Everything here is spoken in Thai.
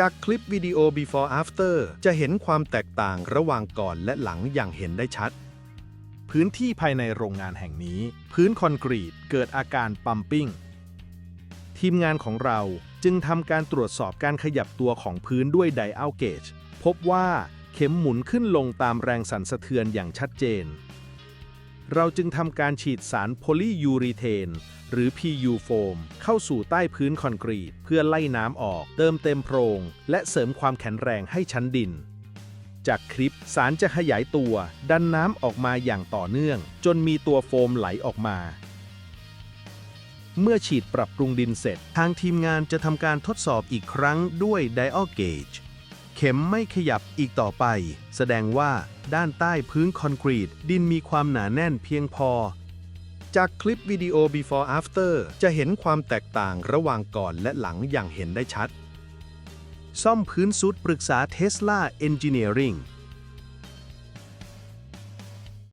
จากคลิปวิดีโอ before after จะเห็นความแตกต่างระหว่างก่อนและหลังอย่างเห็นได้ชัด พื้นที่ภายในโรงงานแห่งนี้ พื้นคอนกรีตเกิดอาการปั๊มปิ้ง ทีมงานของเราจึงทำการตรวจสอบการขยับตัวของพื้นด้วยไดอัลเกจพบว่าเข็มหมุนขึ้นลงตามแรงสั่นสะเทือนอย่างชัดเจน เราจึงทำการฉีดสารโพลียูรีเทน หรือ PU โฟมเข้าสู่ใต้พื้นคอนกรีต เพื่อไล่น้ำออก เติมเต็มโพรง และเสริมความแข็งแรงให้ชั้นดิน จากคลิปสารจะขยายตัว ดันน้ำออกมาอย่างต่อเนื่อง จนมีตัวโฟมไหลออกมา เมื่อฉีดปรับปรุงดินเสร็จ ทางทีมงานจะทำการทดสอบอีกครั้งด้วย dial gauge เข็มไม่ขยับอีกต่อไป แสดงว่าด้านใต้พื้นคอนกรีต ดินมีความหนาแน่นเพียงพอ จากคลิปวิดีโอ before after จะเห็นความแตกต่างระหว่างก่อนและหลังอย่างเห็นได้ชัด ซ่อมพื้นสุดปรึกษา Tesla Engineering